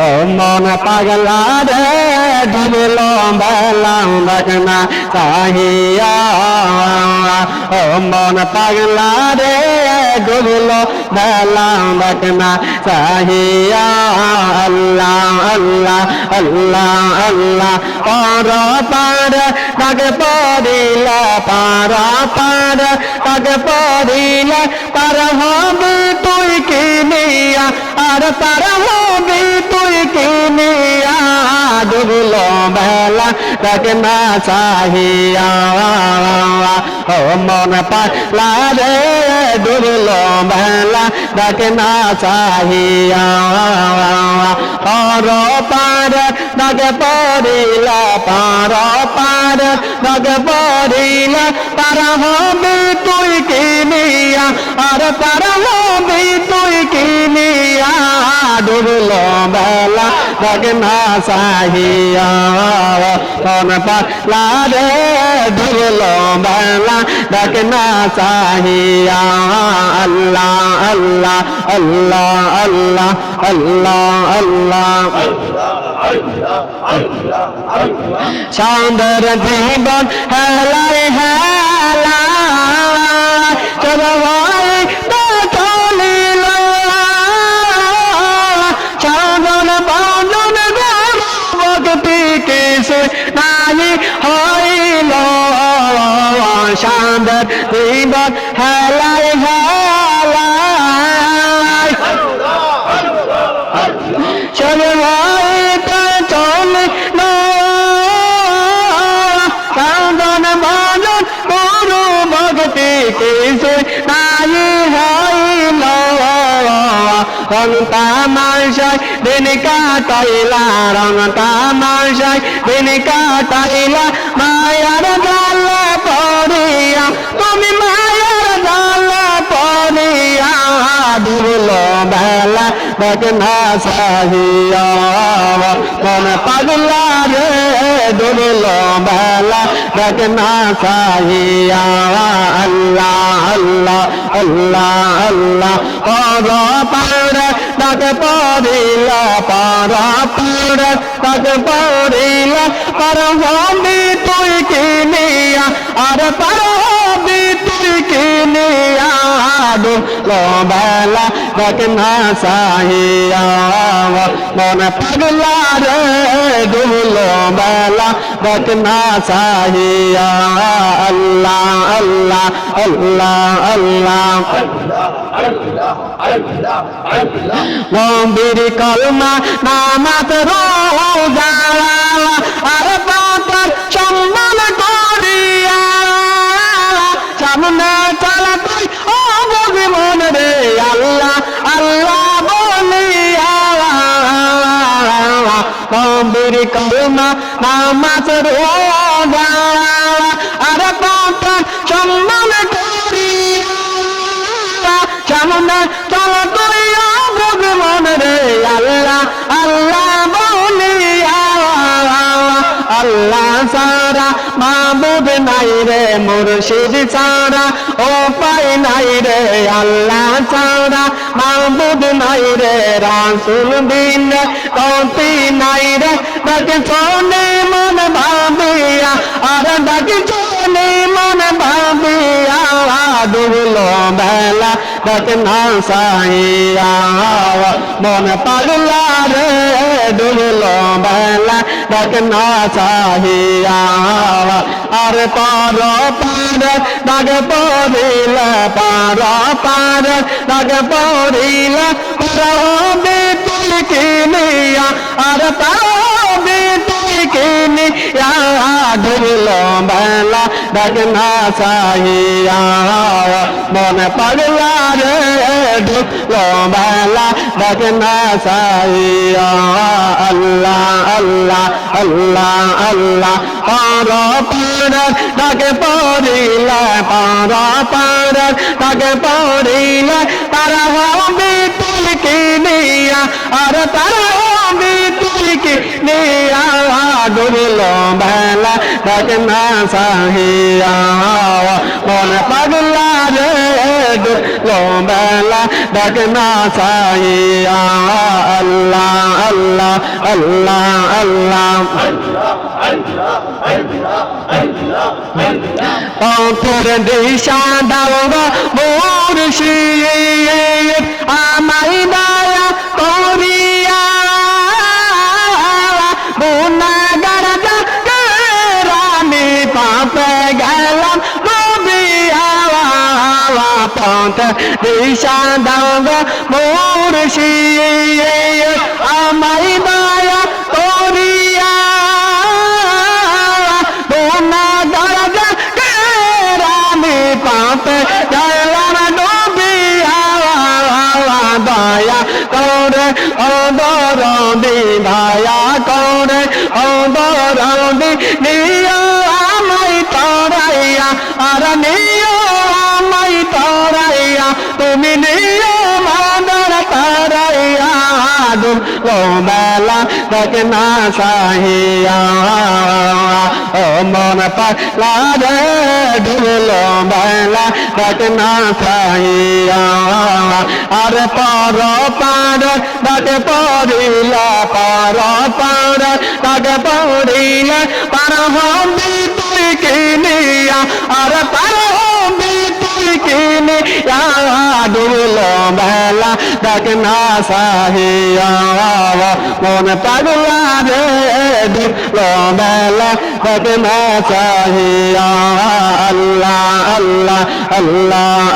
ও মন পাগলা রে ডুবল বেলাম দেখনা চাহিয়া ও মন পাগলা রে ডুবল বেলাম দেখনা চাহিয়া আল্লাহ আল্লাহ আল্লাহ আল্লাহ পার পার তাকে পড়িল পার পার তাকে পড়িল পার হবে তুই আর পার হবে তুই কিনিয়া ডুবল বেলা তাকে না চাহিয়া। ও মন পালা রে ডুবল বেলা তাকে না চাহিয়া। পার পার তাকে পড়িল, পার পার তাকে পড়িল। পার হবে তুই কিনিয়া আর পার হবে তুই কিনিয়া ডুবল বেলা তাকে না চাহিয়া। কোন পালা রে ডুবল বেলা তাকে না চাহিয়া আল্লাহ আল্লাহ আল্লাহ আল্লাহ আল্লাহ আল্লাহ চাঁদের জীবন হেলায় হেলা কিছু নাই হইল রং তামাশাই দিন কাটাইলা রং তামাশাই দিন কাটাইলা বেলা দেখনা সাহিয়া মন পাগলা রে ডুবল বেলা। দেখনা সাহিয়া আল্লাহ আল্লাহ আল্লাহ। আল্লাহ পর পার ডাক পড়িল পর পার ডাক পড়িল। পর তুই কিনিয়া আর পর ডুবল বেলা দেখনা সাহিয়া। মন পাগলা রে ডুবল বেলা দেখনা সাহিয়া। আল্লাহ আল্লাহ আল্লাহ আল্লাহ। গম্ভীর কলমা নামাত আর পাতার সম্মান করিয়া। সামনে গম্ভীর কলমা নামাত আল্লাহ সারা মাহবুব নাই রে মুর্শিদ সারা ও পাই নাই রে আল্লাহ সারা মাহবুব নাই রে রাসুল দিন কতি নাই রে ডাকে চলে মন ভাবিয়া, আর ডাকে চলে মন ভাবিয়া ডুবল বেলা ডাকে না সাইয়া মন পাগলা রে ডুবল বেলা ডাকে না সাহিয়া আর পার পার ডাকে পড়িল পার পার ডাকে পড়িল পারবে তুই কিনিয়া আর পারবে তুই কিনিয়া ডুবল বেলা ডাকে না সাহিয়া মন পাগলা রে ডুবল বেলা ডাকে না সাহিয়া আল্লাহ আল্লাহ আল্লাহ আল্লাহ পার পার ডাকে পড়িল পার পার ডাকে পড়িল তারা হবে তুই কিনিয়া আর তারা হবে তুই ডুবল বেলা না সাহিয়া মন পাগলা রে ডুবলো বেলা না সাহিয়া আল্লাহ আল্লাহ আল্লাহ আল্লাহ পথের দিশা দাও গো মুর্শিদ আমাই পথ দিশা দাও গো মুর্শিদ আমাই দয়া করিয়া বোনা দরজা কেরানি পাপে গেলাম ডুবিয়া, দয়া করে অদরদি, দয়া করে অদরদি নিয় ডুবলো বেলা দেখে না সাহিয়া ও মন পাগলা রে ডুবলো বেলা দেখে না সাহিয়া আর পর পার ডাকে পড়িল পর পার ডাকে পড়িল পার হবি তুই কিনিয়া আর পার হবি কিনিয়া ডুবলো বেলা ডাকে না সাহিয়া মন পাগলা রে ডুবলো বেলা ডাকে না সাহিয়া আল্লাহ আল্লাহ আল্লাহ।